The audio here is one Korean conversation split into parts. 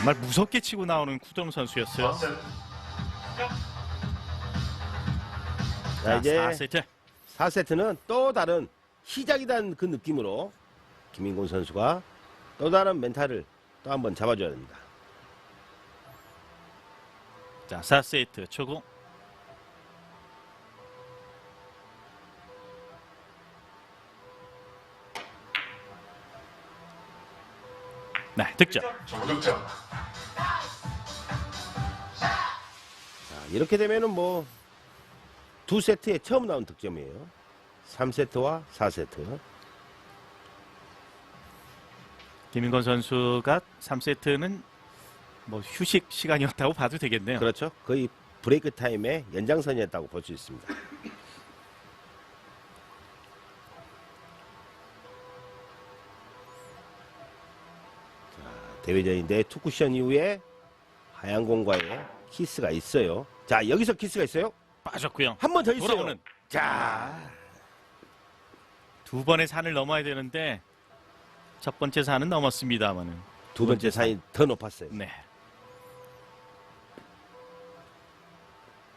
정말 무섭게 치고 나오는 쿠드롱 선수였어요. 자, 자, 이제 4세트. 4세트는 또 다른 시작이란 그 느낌으로 김인곤 선수가 또 다른 멘탈을 또 한번 잡아줘야 됩니다. 자, 4세트 초구. 네, 득점. 자, 이렇게 되면은 뭐 두 세트에 처음 나온 득점이에요. 3세트와 4세트. 김인건 선수가 3세트는 뭐 휴식 시간이었다고 봐도 되겠네요. 그렇죠. 거의 브레이크 타임의 연장선이었다고 볼 수 있습니다. 대회전인데 투쿠션 이후에 하얀 공과의 키스가 있어요. 자, 여기서 키스가 있어요. 빠졌고요. 한 번 더 있어요. 돌아오는 자, 두 번의 산을 넘어야 되는데 첫 번째 산은 넘었습니다만은 두 번째 산이 더 높았어요. 네.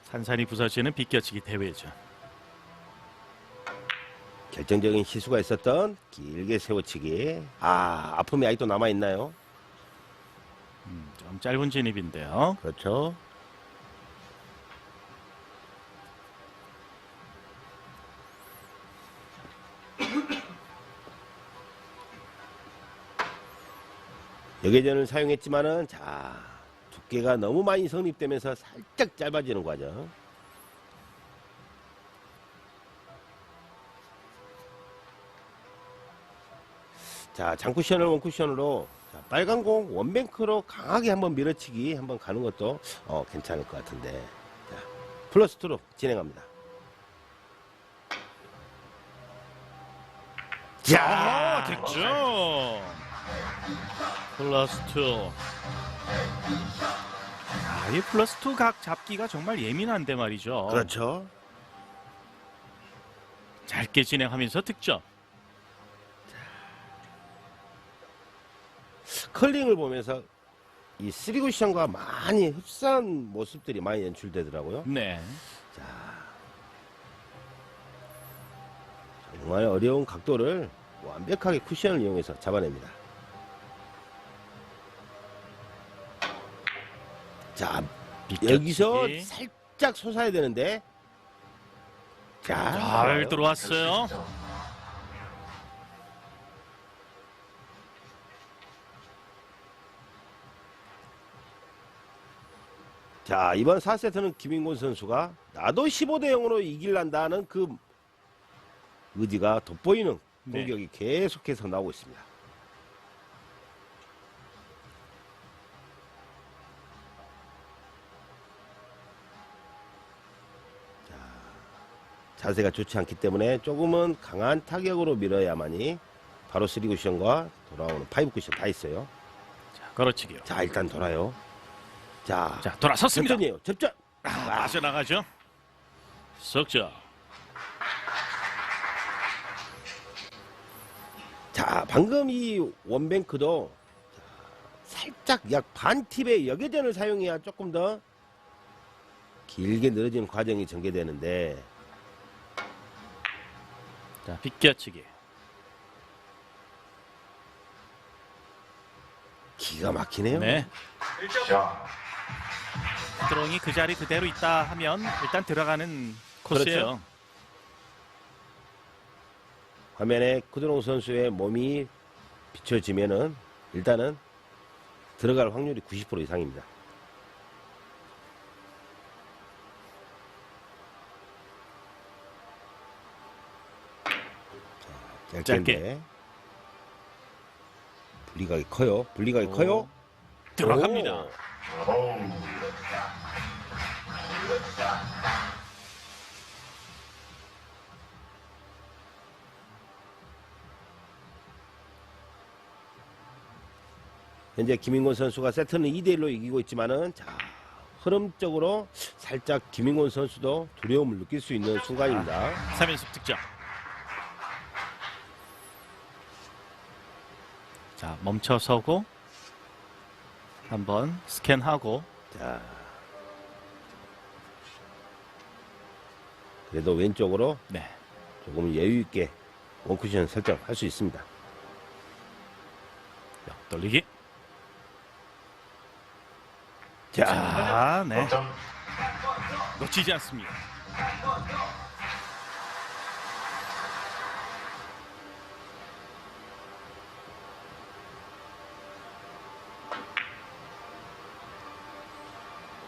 산산이 부서지는 비껴치기 대회죠. 결정적인 시수가 있었던 길게 세워치기. 아, 아픔이 아직도 남아 있나요? 음, 좀 짧은 진입인데요. 그렇죠. 여계전을 사용했지만은 자 두께가 너무 많이 성립되면서 살짝 짧아지는 과정. 자 장쿠션을 원쿠션으로 자, 빨간 공 원뱅크로 강하게 한번 밀어치기 한번 가는 것도 어, 괜찮을 것 같은데 자, 플러스 2로 진행합니다. 아, 자, 득점. 플러스 2. 아, 이 플러스 2각 잡기가 정말 예민한데 말이죠. 그렇죠. 짧게 진행하면서 득점. 컬링을 보면서 이 쓰리쿠션과 많이 흡사한 모습들이 많이 연출되더라고요. 네. 정말 어려운 각도를 완벽하게 쿠션을 이용해서 잡아냅니다. 자. 여기서 살짝 솟아야 되는데. 자, 잘 들어왔어요. 자, 이번 4세트는 김인곤 선수가 나도 15대 0으로 이길란다는 그 의지가 돋보이는 네. 공격이 계속해서 나오고 있습니다. 자, 자세가 좋지 않기 때문에 조금은 강한 타격으로 밀어야만이 바로 3 쿠션과 돌아오는 5 쿠션 다 있어요. 자, 걸어치기요. 자, 일단 돌아요. 자, 자, 돌아섰습니다. 접전이에요. 접전. 아, 빠져나가죠. 석점. 자, 방금 이 원뱅크도 자, 살짝 약 반 팁의 역회전을 사용해야 조금 더 길게 늘어지는 과정이 전개되는데 자, 비껴치기. 기가 막히네요. 네. 자, 드롱이 그 자리 그대로 있다 하면 일단 들어가는 코스예요. 그렇죠. 화면에 쿠드롱 선수의 몸이 비춰지면은 일단은 들어갈 확률이 90% 이상입니다. 자, 짧게. 분리각이 커요. 분리각이 커요. 들어갑니다. 오. 현재 김인곤 선수가 세트는 2대1로 이기고 있지만은 자 흐름적으로 살짝 김인곤 선수도 두려움을 느낄 수 있는 순간입니다. 3연속 득점. 자, 멈춰서고 한번 스캔하고 자. 그래도 왼쪽으로 네. 조금 여유 있게 원쿠션 설정할 수 있습니다. 옆돌리기. 자, 자, 네. 점 놓치지 않습니다.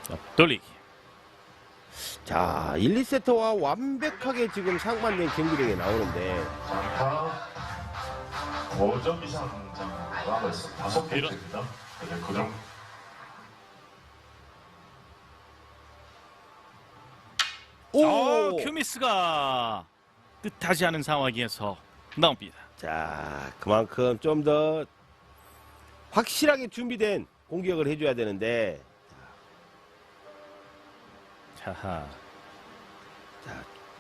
옆돌리기. 자, 1, 2세트와 완벽하게 지금 상반된 경기력이 나오는데 장타 5점 이상 장하고 있어. 다섯 이런. 개입니다. 네, 그 정도. 어, 큐미스가 뜻하지 않은 상황에서 나옵니다. 자, 그만큼 좀 더 확실하게 준비된 공격을 해줘야 되는데 자하.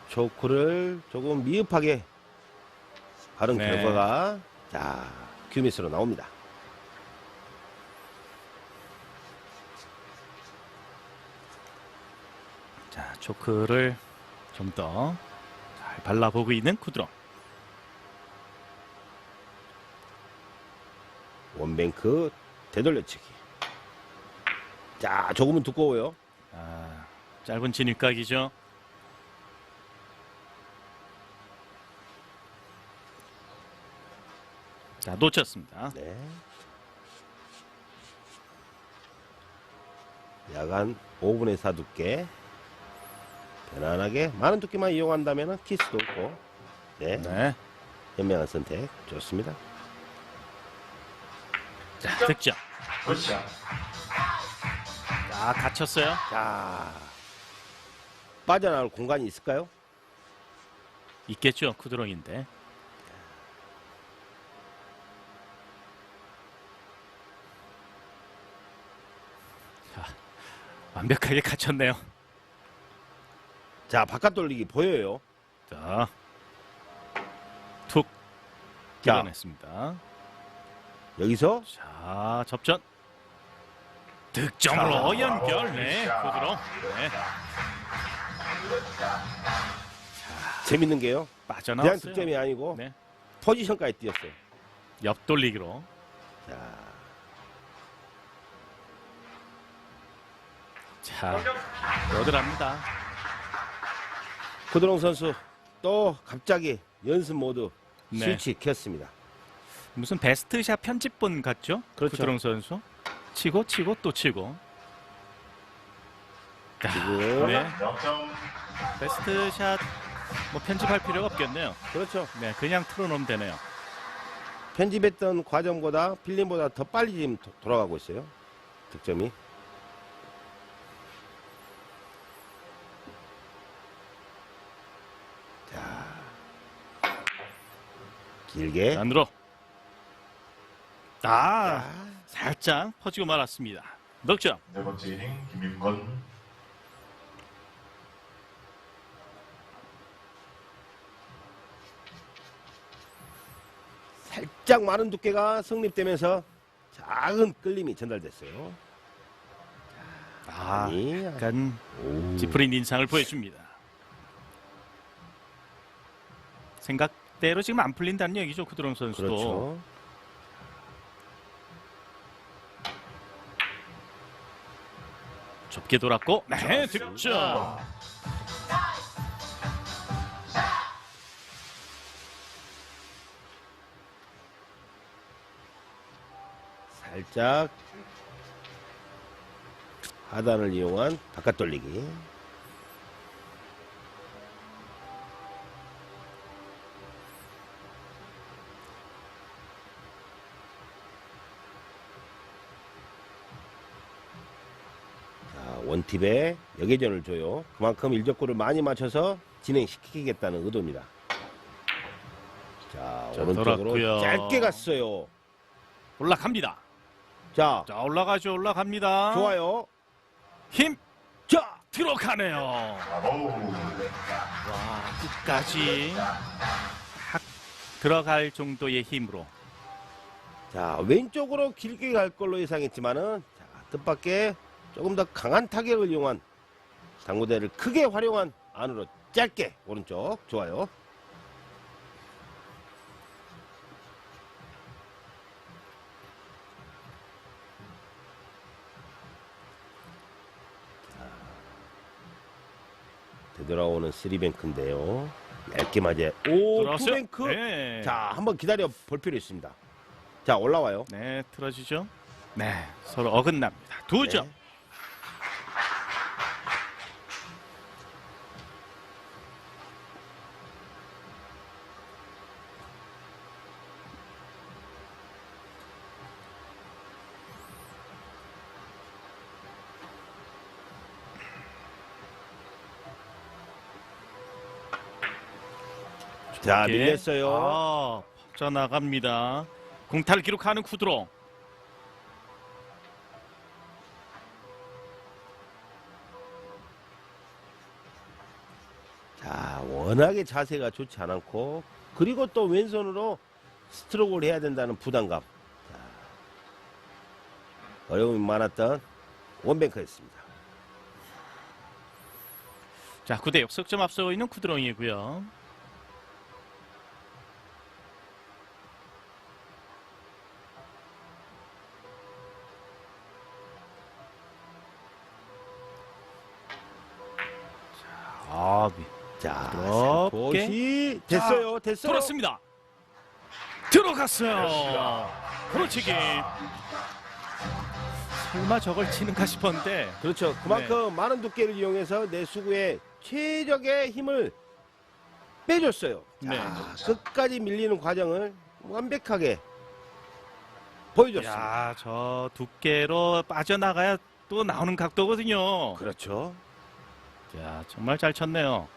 초크를 조금 미흡하게 바른 네. 결과가 자 큐미스로 나옵니다. 자, 초크를 좀 더 잘 발라보고 있는 쿠드롱. 원뱅크 되돌려치기. 자 조금은 두꺼워요. 아, 짧은 진입각이죠. 자, 놓쳤습니다. 네. 약간 5분의 4 두께. 편안하게 많은 두께만 이용한다면 키스도 없고. 네. 네. 현명한 선택 좋습니다. 자, 득점. 굿샷. 자, 갇혔어요. 자 빠져나올 공간이 있을까요? 있겠죠, 쿠드롱인데. 자, 완벽하게 갇혔네요. 자 바깥 돌리기 보여요. 자, 툭 자. 밀어냈습니다. 여기서 자, 접전. 득점으로 자. 연결. 네, 쿠드롱. 네, 재밌는 게요. 그냥 빠져나왔어요. 득점이 아니고 네, 포지션까지 뛰었어요. 옆돌리기로. 자, 자, 여들합니다. 구드롱 선수 또 갑자기 연습 모드 네. 스위치 켰습니다. 무슨 베스트샷 편집본 같죠? 그렇죠. 구드롱 선수. 치고 치고 또 치고. 자, 지금 네, 역점 베스트 샷 뭐 편집할 필요가 없겠네요. 그렇죠. 네, 그냥 틀어놓으면 되네요. 편집했던 과정보다 필름보다 더 빨리 지금 도- 돌아가고 있어요. 득점이. 자, 길게. 안으로. 아, 자, 살짝 퍼지고 말았습니다. 넉점. 네 번째 이닝 김윤건 살짝 많은 두께가 성립되면서 작은 끌림이 전달됐어요. 아, 아니, 약간 오. 찌푸린 인상을 보여줍니다. 생각대로 지금 안 풀린다는 얘기죠, 쿠드롱 선수도. 그렇죠. 좁게 돌았고, 네, 득점. 살짝 하단을 이용한 바깥 돌리기. 자, 원팁에 여계전을 줘요. 그만큼 일적구를 많이 맞춰서 진행시키겠다는 의도입니다. 자, 자, 오른쪽으로 돌았고요. 짧게 갔어요. 올라갑니다. 자, 자, 올라가죠, 올라갑니다. 좋아요. 힘 자, 들어가네요. 와, 끝까지 탁 들어갈 정도의 힘으로. 자 왼쪽으로 길게 갈 걸로 예상했지만은 자, 뜻밖의 조금 더 강한 타격을 이용한 당구대를 크게 활용한 안으로 짧게 오른쪽 좋아요. 되돌아오는 쓰리뱅크인데요. 얇게 맞아요. 오, 들어왔어요? 투뱅크. 네. 자, 한번 기다려 볼 필요 있습니다. 자, 올라와요. 네, 틀어지죠. 네, 서로 어긋납니다. 두 점. 자, 밀렸어요. 아, 퍼져 나갑니다. 공타를 기록하는 쿠드롱. 자, 워낙에 자세가 좋지 않고 그리고 또 왼손으로 스트로크를 해야 된다는 부담감. 자, 어려움이 많았던 원뱅크였습니다. 자, 9대 6 석점 앞서고 있는 쿠드롱이고요. 됐어요. 돌았습니다. 들어갔어요. 그렇지기. 설마 저걸 치는가 싶었는데 그렇죠. 그만큼 많은 두께를 이용해서 내 수구에 최적의 힘을 빼줬어요. 자, 네. 끝까지 밀리는 과정을 완벽하게 보여줬습니다. 야, 저 두께로 빠져나가야 또 나오는 각도거든요. 그렇죠. 야, 정말 잘 쳤네요.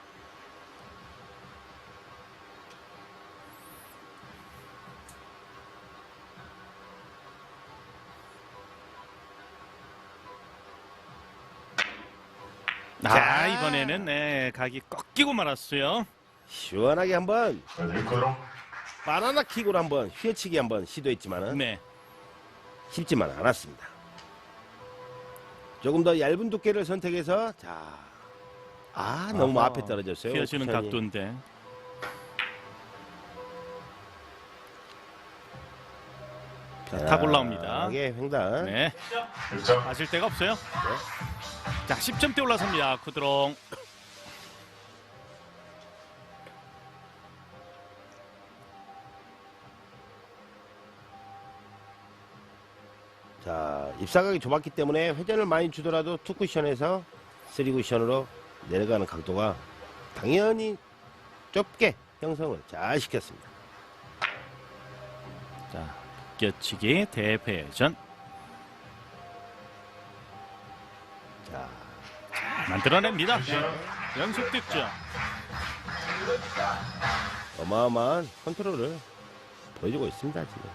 아, 자. 이번에는 네, 각이 꺾이고 말았어요. 시원하게 한번 그동 바나나 킥으로 한번 휘어치기 한번 시도했지만은 네. 쉽지만 않았습니다. 조금 더 얇은 두께를 선택해서 자, 아 너무 아하. 앞에 떨어졌어요. 휘어지는 쿠션이. 각도인데. 자, 탁 올라옵니다. 이게 횡단. 네. 1점 맞을 데가 없어요. 자, 10점대 올라섭니다. 쿠드롱. 자, 입사각이 좁았기 때문에 회전을 많이 주더라도 투 쿠션에서 쓰리 쿠션으로 내려가는 각도가 당연히 좁게 형성을 잘 시켰습니다. 자, 껴치기 대회전. 만들어냅니다. 연속 득점. 어마어마한 컨트롤을 보여주고 있습니다, 지금.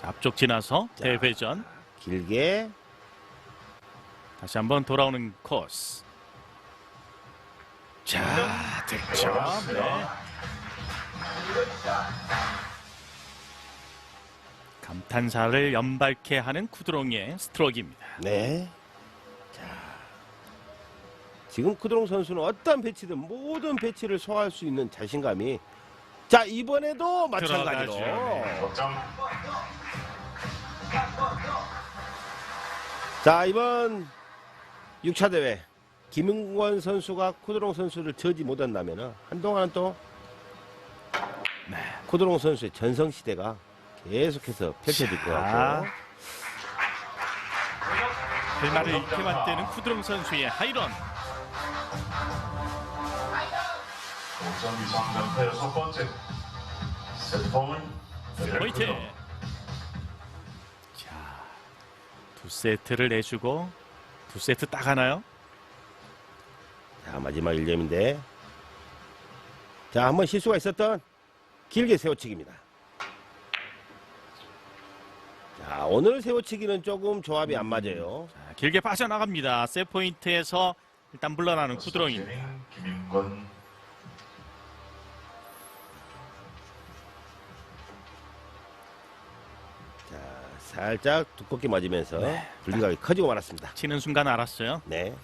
자, 앞쪽 지나서 자. 대회전. 길게 다시 한번 돌아오는 코스. 자, 득점. 네. 감탄사를 연발케 하는 쿠드롱의 스트로크입니다. 네. 자. 지금 쿠드롱 선수는 어떤 배치든 모든 배치를 소화할 수 있는 자신감이 자, 이번에도 마찬가지로 들어가죠. 점 자, 이번 6차 대회 김은권 선수가 쿠드롱 선수를 저지 못한다면 한동안은 또 네. 쿠드롱 선수의 전성 시대가 계속해서 펼쳐질 것 같고 벨마를 잃게 만드는 쿠드롱 선수의 하이런. 5점 이상 전패 첫 번째 세트폼은 포인트. 자, 두 세트를 내주고 두 세트 딱 하나요? 자, 마지막 1점인데 자, 한번 실수가 있었던 길게 세워치기입니다. 자, 오늘 세워치기는 조금 조합이 안 맞아요. 자, 길게 빠져나갑니다. 세 포인트에서 일단 물러나는 쿠드롱입니다. 자, 살짝 두껍게 맞으면서 네. 분리각이 커지고 말았습니다. 치는 순간 알았어요. 네.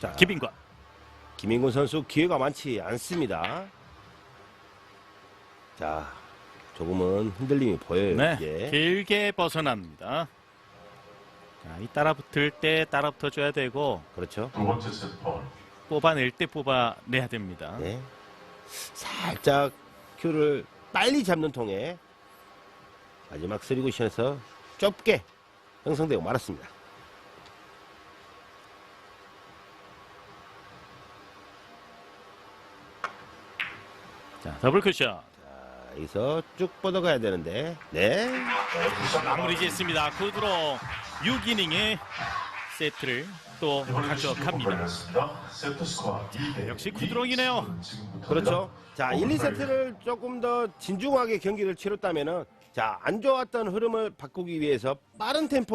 자, 김인권. 김인군 선수 기회가 많지 않습니다. 자, 조금은 흔들림이 보여요. 네, 이제. 길게 벗어납니다. 자, 이 따라 붙을 때 따라 붙어 줘야 되고 그렇죠. 두 번째 세트. 뽑아낼 때 뽑아내야 됩니다. 네. 살짝 큐를 빨리 잡는 통에 마지막 쓰리구션에서 좁게 형성되고 말았습니다. 자, 더블 쿠션. 자, 여기서 쭉 뻗어가야 되는데, 네. 마무리 짓습니다. 구드로 6이닝의 세트를 또 가져갑니다. 걸렸습니다. 세트 스코어 2대 역시 구드롱이네요. 그렇죠. 자, 1, 2세트를 조금 더 진중하게 경기를 치렀다면은, 자, 안 좋았던 흐름을 바꾸기 위해서 빠른 템포